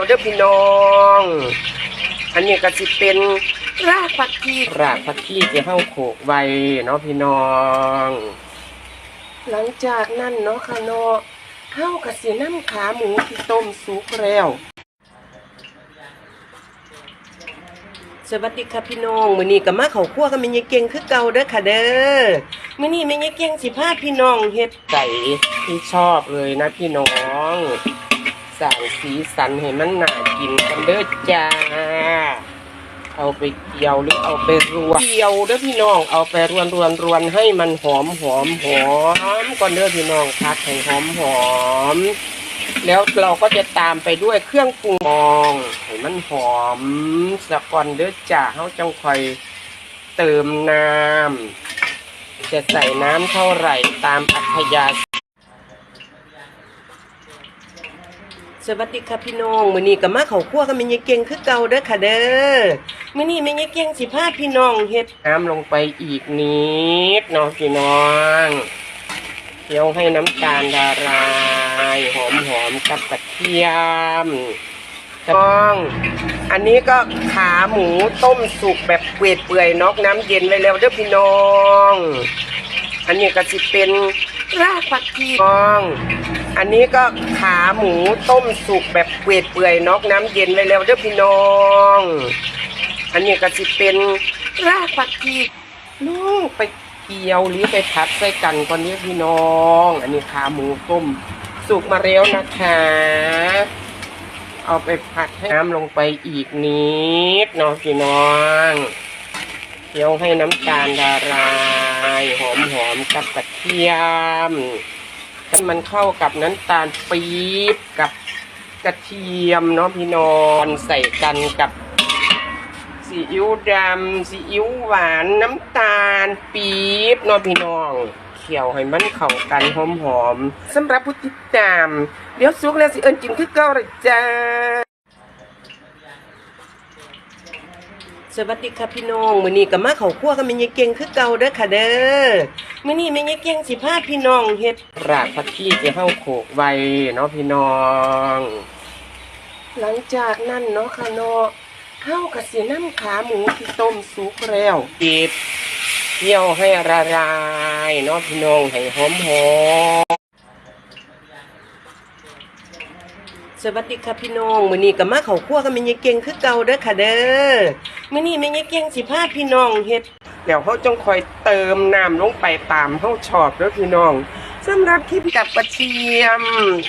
แล้วเด้อพี่น้อง อันนี้ก็สิเป็นรากผักชีรากผักชีที่เฮาโขกไว้เนาะพี่น้อง หลังจากนั้นเนาะค่ะเนาะเฮาก็สินำขาหมูที่ต้มสุกแล้วสวัสดีค่ะพี่น้องมื้อนี้ก็มาเข้าครัวกับแม่ยายเก่งคือเก่าเด้อค่ะเด้อมื้อนี้แม่ยายเก่งสิพาพี่น้องเฮ็ดไก่ที่ชอบเลยนะพี่น้อง สร้างสีสันให้มันน่ากินกันเด้อจ้า เอาไปเกี่ยวหรือเอาไปรวนเกี่ยวเด้อพี่น้อง เอาไปรวนรวนรวนให้มันหอมหอมหอมก่อนเด้อพี่น้องพักให้หอมหอม แล้วเราก็จะตามไปด้วยเครื่องปรุงมองให้มันหอมสะก่อนเด้อจ้าเฮาจังคอยเติมน้ำจะใส่น้ำเท่าไหร่ตามอัธยาศัย สวัสดีค่ะพี่น้องมื้อนี้ก็มาเข้าครัวกับแม่ยายเก่งคือเก่าเด้อค่ะเด้อมื้อนี้แม่ยายเก่งสิพาพี่น้องเฮ็ดน้ำลงไปอีกนิดเนาะพี่น้องเคี่ยวให้น้ำตาลละลายหอมหอมๆกับกระเทียมต้อง อันนี้ก็ขาหมูต้มสุกแบบเปื่อยเปื่อยๆนอกน้ำเย็นไว้แล้วเด้อพี่น้อง อันนี้ก็สิเป็น รากผักชีต้องอันนี้ก็ขาหมูต้มสุกแบบเปื่อยเปื่อยๆนอกน้ำเย็นไว้แล้วเด้อพี่น้อง อันนี้ก็สิเป็นรากผักชีลูกไปเกี่ยวหรือไปผัดใส่กันก่อนนี้พี่น้อง อันนี้ขาหมูต้มสุกมาแล้วนะคะ เอาไปผัดให้น้ำลงไปอีกนิดเนาะพี่น้องเคี่ยวให้น้ำตาลละลา ยหอมหอมกับกระเทียมให้มันเข้ากับน้ำตาลปี๊บกับกระเทียมเนาะพี่น้องใส่กันกับซีอิ๊วดำซีอิ๊วหวานน้ำตาลปี๊บเนาะพี่น้องเคี่ยวให้มันเข้ากันหอมๆสำหรับผู้ติดตาม เดี๋ยวสุกแล้วสิเอิญกินคือเก่าเลยจ้า สวัสดีค่ะพี่น้องมื้อนี้ก็มาเข้าครัวกับแม่ยายเก่งคือเก่าเด้อค่ะเด้อมื้อนี้แม่ยายเก่งสิพาพี่น้องเฮ็ดรากผักชีที่เฮาโขกไว้เนาะพี่น้อง หลังจากนั้นเนาะค่ะเนาะเฮาก็สินำขาหมูที่ต้มสุกแล้วเก็บเคี่ยวให้ละลายเนาะพี่น้องให้หอมหอม สวัสดีค่ะพี่น้องมื้อนี้ก็มาเข้าครัวกับแม่ยายเก่งคือเก่าเด้อค่ะเด้อมื้อนี้แม่ยายเก่งสิพาพี่น้องเฮ็ดแล้วเฮาจงคอยเติมน้ำลงไปตามเฮาชอบเด้อพี่น้องสำหรับคลิปกับกระเทียม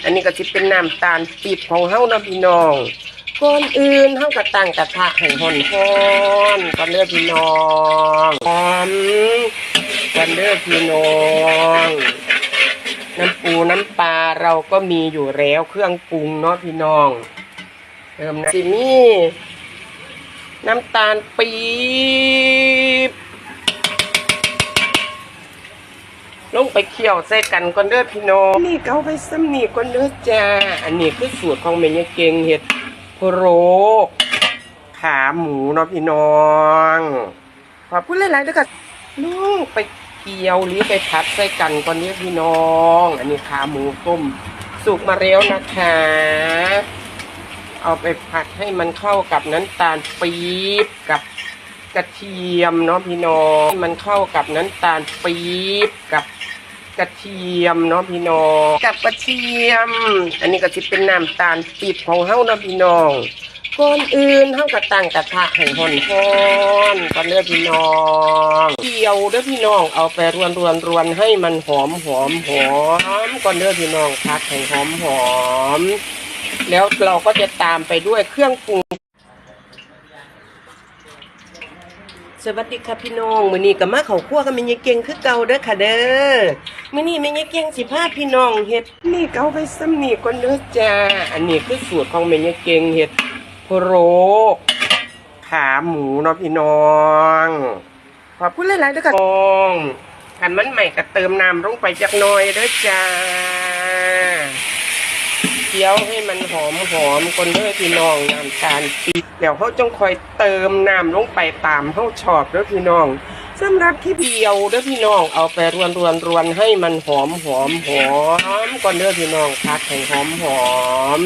อันนี้ก็สิเป็นน้ำตาลปี๊บของเฮาเนาะพี่น้องก่อนอื่นเฮาก็ตั้งกระทะให้ร้อนๆก่อนเด้อพี่น้องหอมก่อนเด้อพี่น้อง น้ำปูน้ำปลาเราก็มีอยู่แล้วเครื่องปรุงเนาะพี่น้องเติมน้ำสิมีน้ำตาลปี๊บลงไปเคี่ยวใส่กันก่อนเด้อพี่น้องนี่เกาไปซ้ำนี่ก่อนเด้อจ้า อันนี้คือสูตรของแม่ยเก่งเห็ดโพโรขาหมูเนาะพี่น้อง ขอพูดหลายๆด้อค่ะลูกไป เกี่ยวหรือไปผัดใส่กันก่อนเด้พี่น้อง อันนี้ขาหมูต้มสุกมาแล้วนะคะ เอาไปผัดให้มันเข้ากับน้ำตาลปี๊บกับกระเทียมเนาะพี่น้องมันเข้ากับน้ำตาลปี๊บกับกระเทียมเนาะพี่น้องกับกระเทียม อันนี้ก็จะเป็นน้ำตาลปี๊บของเฮาเนาะพี่น้อง ก่อนอื่นเฮาก็ตั้งกระทะให้ร้อนๆก่อนเด้อพี่น้องเกี่ยวเด้อพี่น้องเอาไปรวนรวนรวนให้มันหอมหอมหอมก่อนเด้อพี่น้องพักให้หอมหอม แล้วเราก็จะตามไปด้วยเครื่องปรุงสวัสดีค่ะพี่น้องมื้อนี้ก็มาเข้าครัวกับแม่ยายเก่งคือเก่าเด้อค่ะเด้อมื้อนี้แม่ยายเก่งสิพาพี่น้องเฮ็ดนี่เกาไปซ้ำนี่ก่อนเด้อจ้าอันนี้คือสูตรของแม่ยายเก่งเฮ็ด โพโรขาหมูเนาะพี่น้องขอพูดหลายๆเด้อค่ะน้องคันมันใหม่ก็เติมน้ำลงไปจักหน่อยเด้อจ้าเคี้ยวให้มันหอมหอมคนเด้อพี่น้องน้ำตาลปี๊บเดี๋ยวเขาจงคอยเติมน้ำลงไปตามเขาชอบเด้อพี่น้องสำหรับคลิปเดียวเด้อพี่น้องเอาไปรวนรวนรวนให้มันหอมหอมหอมก่อนเด้อพี่น้องพักให้หอมหอม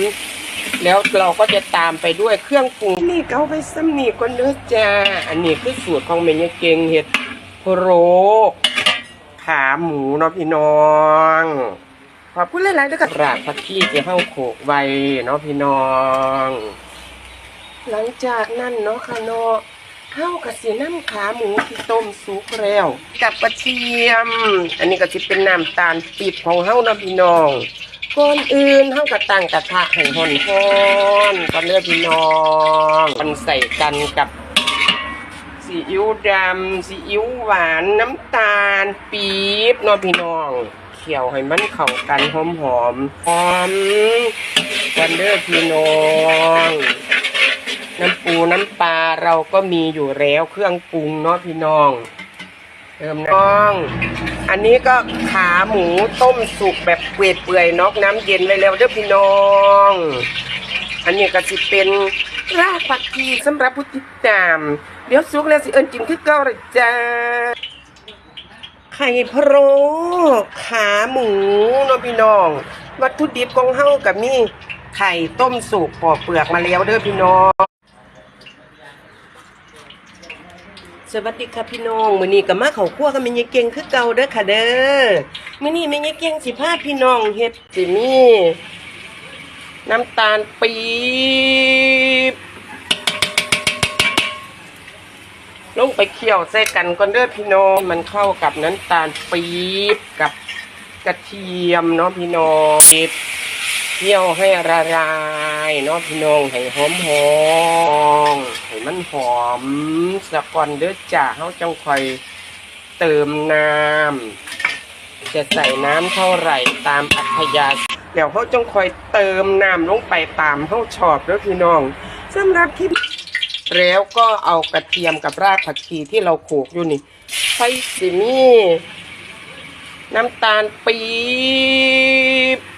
แล้วเราก็จะตามไปด้วยเครื่องปรุงนี่เกาไปซ้ำนี่ก็เนื้อจ้า อันนี้คือสูตรของเมยเกงเห็ดโรขาหมูเนาะพี่น้องขอบคุณหลายๆด้วยกันรากผักชีที่เฮาโขกไว้เนาะพี่น้อง หลังจากนั้นเนาะค่ะเนาะเฮากับสีน้ำขาหมูที่ต้มสุกแล้ว กับกระเทียม อันนี้ก็จะเป็นน้ำตาลปี๊บของเฮาเนาะพี่น้อง ก่อนอื่นเฮาก็ตั้งกระทะให้ร้อนก่อนเด้อพี่น้องมันใส่กันกับซีอิ๊วดำซีอิ๊วหวานน้ำตาลปี๊บเนาะพี่น้องเคี่ยวให้มันเข้ากันหอมหอมหอมกันเด้อพี่น้องน้ำปูน้ำปลาเราก็มีอยู่แล้วเครื่องปรุงเนาะพี่น้อง เติมน้องอันนี้ก็ขาหมูต้มสุกแบบเปื่อยๆนอกน้ำเย็นไว้แล้วเด้อพี่น้อง อันนี้ก็สิเป็นรากผักชีสำหรับผู้ติดตาม เดี๋ยวสุกแล้วสิเอิญกินคือเก่าเลยจ้าไข่พะโล้ขาหมูเนาะพี่น้อง วัตถุดิบของเฮากับมีไข่ต้มสุกปอกเปลือกมาแล้วเด้อพี่น้อง สวัสดีค่ะพี่น้องมื้อนี้ก็มาเข้าครัวกับแม่ยายเก่งคือเก่าเด้อค่ะเด้อมื้อนี้แม่ยายเก่งสิพาพี่น้องเฮ็ดสิมีน้ำตาลปี๊บลงไปเคี่ยวใส่กันก่อนเด้อพี่น้องมันเข้ากับน้ำตาลปี๊บกับกระเทียมเนาะพี่น้อง เคี่ยวให้ละลายเนาะพี่น้องให้หอมหอมให้มันหอมสะก่อนเด้อจ้าเฮาจังคอยเติมน้ำจะใส่น้ำเท่าไหร่ตามอัธยาศัยแล้วเฮาจังคอยเติมน้ำลงไปตามเฮาชอบเด้อพี่น้องสำหรับคลิปแล้วก็เอากระเทียมกับรากผักชีที่เราโขกอยู่นี่ใส่สิมีน้ำตาลปี๊บ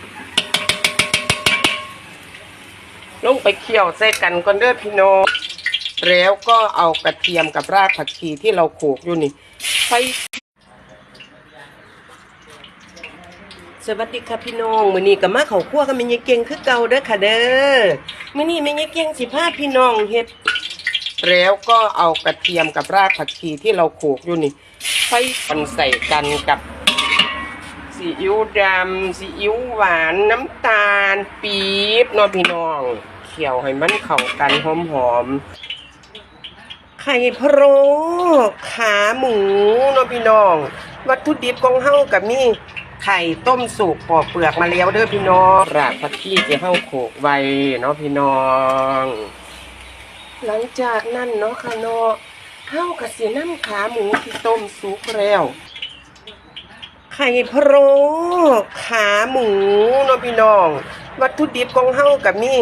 ลงไปเคี่ยวใส่กันก่อนเด้อพี่น้องแล้วก็เอากระเทียมกับรากผักชีที่เราโขลกอยู่นี่ใส่สวัสดีค่ะพี่น้องมื้อนี้ก็มาเขาครัวกับแม่ยายเก่งคือเก่าเด้อค่ะเด้อมื้อนี้แม่ยายเก่งสิพาพี่น้องเฮ็ดแล้วก็เอากระเทียมกับรากผักชีที่เราโขลกอยู่นี่ใส่กันใส่กันกับ ซีอิ๊วดำซีอิ๊วหวานน้ำตาลปี๊บนาะพี่น้องเคี่ยวให้มันเข้ากันหอมๆไข่พะโล้ขาหมูนาะพี่น้อง วัตถุดิบของเฮากับมีไข่ต้มสุกปอกเปลือกมาแล้วเด้อพี่น้องรากผักชีที่เฮาโขลกไว้เนาะพี่น้อง หลังจากนั้นเนาะค่ะเนาะเฮากับสีน้ำขาหมูที่ต้มสุกแล้ว ไข่พะโล้ขาหมูเนาะพี่น้อง วัตถุดิบของเฮากับมี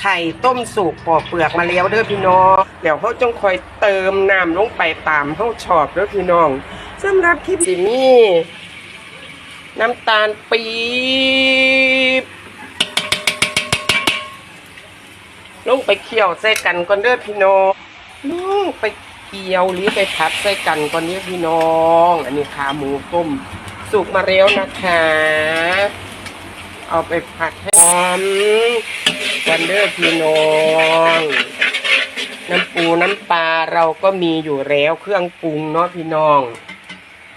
ไข่ต้มสุกปอกเปลือกมาแล้วเด้อพี่น้อง เดี๋ยวเฮาจงคอยเติมน้ำลงไปตามเฮาชอบเด้อพี่น้องสำหรับคลิปสิมีน้ำตาลปี๊บลงไปเคี่ยวใส่กันก่อนเด้อพี่น้องลงไปเคี่ยวหรือไปผัดใส่กันก่อนเด้อพี่น้อง อันนี้ขาหมูต้ม สุกมาแล้วนะคะ เอาไปผัดให้หอมกันเด้อพี่น้อง น้ำปูน้ำปลาเราก็มีอยู่แล้วเครื่องปรุงเนาะพี่น้อง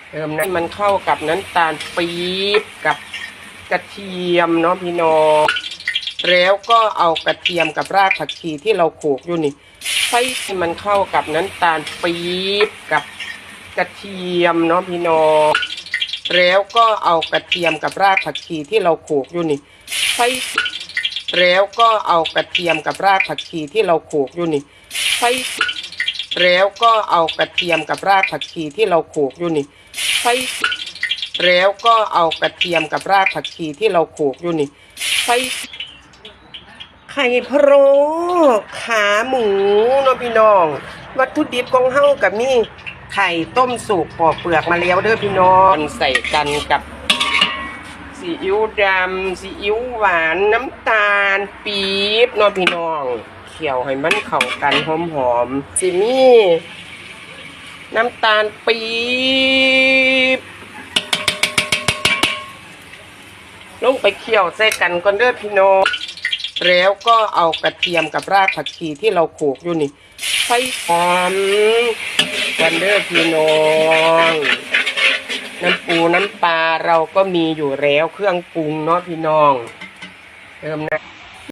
เติมน้ำมันเข้ากับน้ำตาลปี๊บกับกระเทียมเนาะพี่น้องแล้วก็เอากระเทียมกับรากผักชีที่เราโขลกอยู่นี่ใส่ให้มันเข้ากับน้ำตาลปี๊บกับกระเทียมเนาะพี่น้อง แล้วก็เอากระเทียมกับรากผักชีที่เราโขกอยู่นี่ใส่แล้วก็เอากระเทียมกับรากผักชีที่เราโขกอยู่นี่ใส่แล้วก็เอากระเทียมกับรากผักชีที่เราโขกอยู่นี่ใส่แล้วก็เอากระเทียมกับรากผักชีที่เราโขกอยู่นี่ใส่ไข่พะโล้ขาหมูเนาะพี่น้อง วัตถุดิบของเฮากับมี ไข่ต้มสุกปอกเปลือกมาแล้วเด้อพี่น้องใส่กันกับซีอิ๊วดำซีอิ๊วหวานน้ำตาลปี๊บเนาะพี่น้องเคี่ยวให้มันเข้ากันหอมๆสิมีน้ำตาลปี๊บลงไปเคี่ยวใส่กันก่อนเด้อพี่น้องแล้วก็เอากระเทียมกับรากผักชีที่เราโขลกอยู่นี่ใส่หอม กันเด้อพี่น้องน้ำปูน้ำปลาเราก็มีอยู่แล้วเครื่องปรุงเนาะพี่น้องเติมนะ